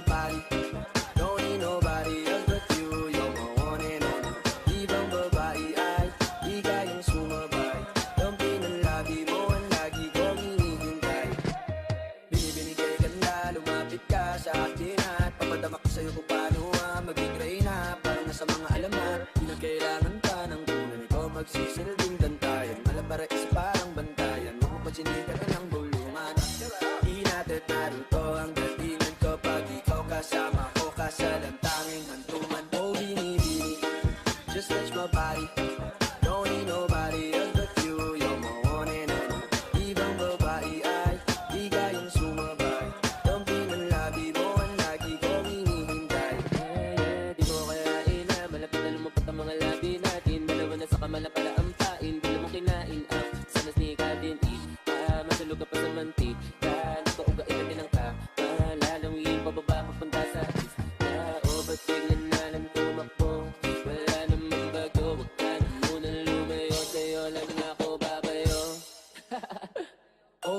nobody. Don't need nobody else but you. You're my one and only. Ibang babae ay di kayang sumabay. Ang pinalagi mo lagi kong hinihintay. Binibinigay ka na, lumapit ka sa akin at papadama ko sa'yo kung paano ah, ha. Magiging nasa mga alamat. Di na kailangan pa ng ko magsisilbi.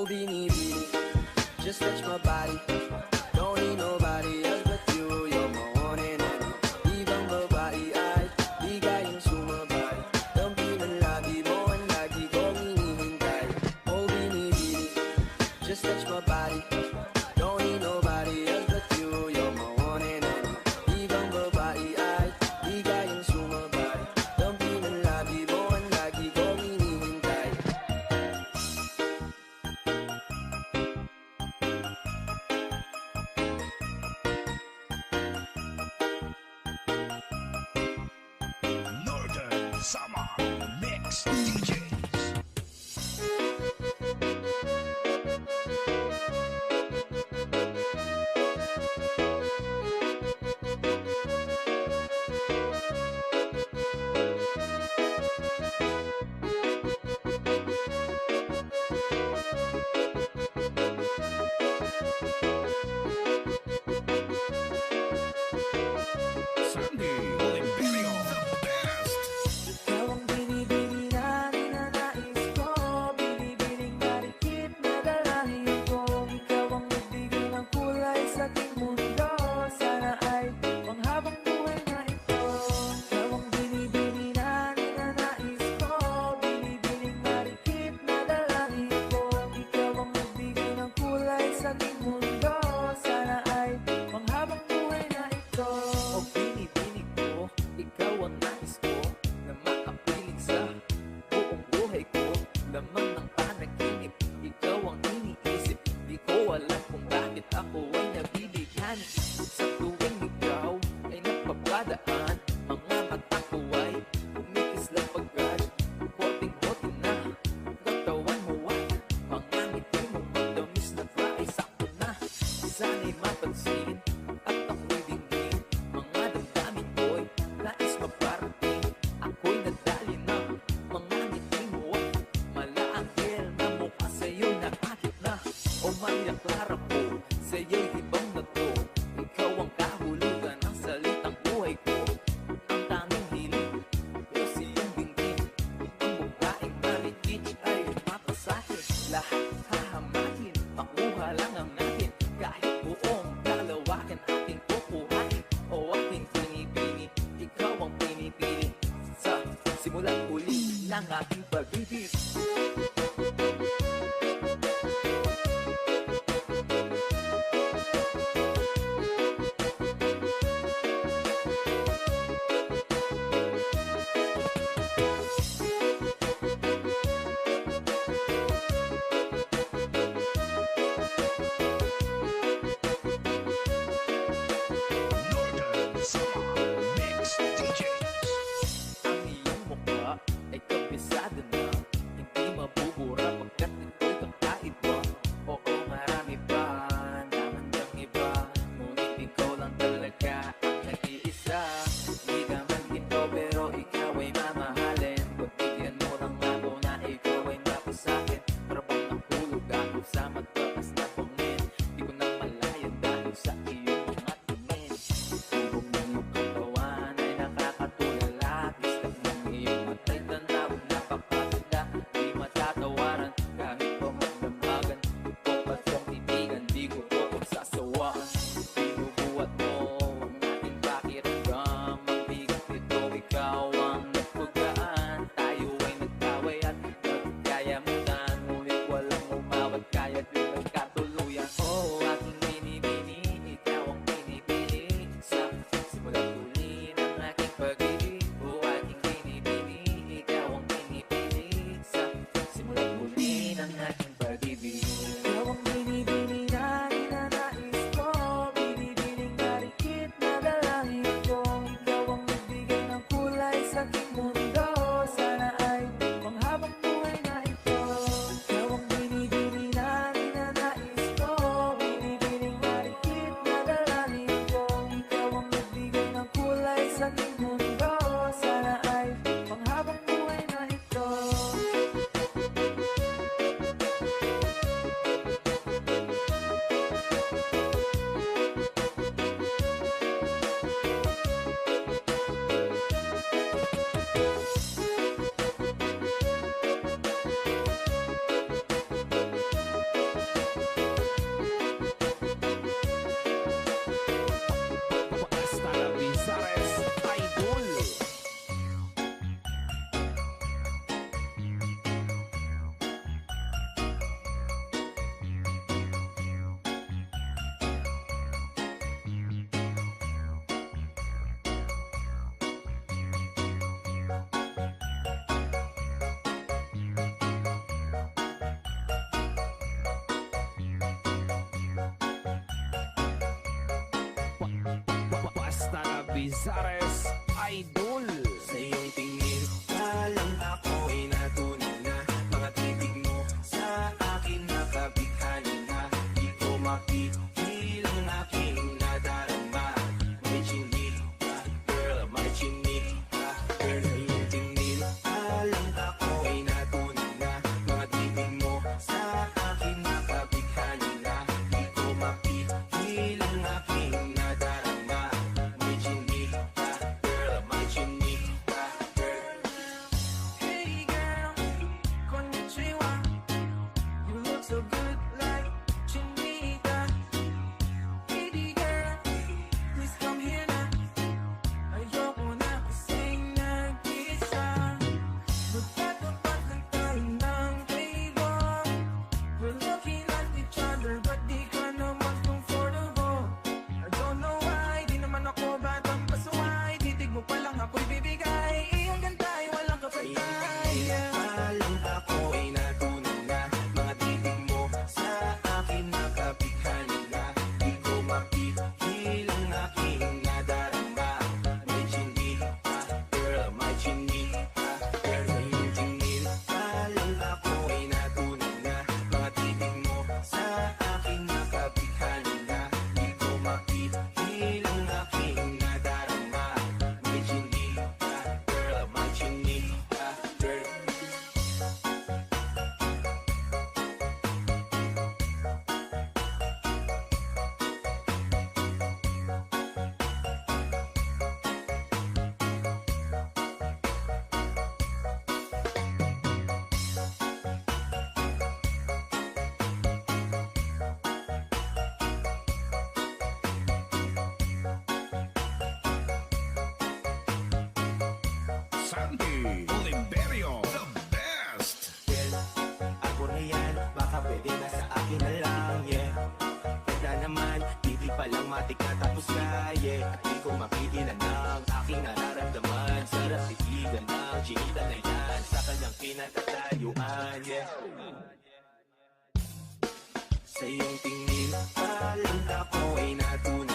whole beanie Just touch my body. Mix DJs. and I do, but baby, bizarres. Hay Kumapiti na ng aking nararamdaman. Sarap titigan ng chinita na yan. Sa kanyang pinatatayuan yeah. Sa iyong tingin, alam ako ay natunay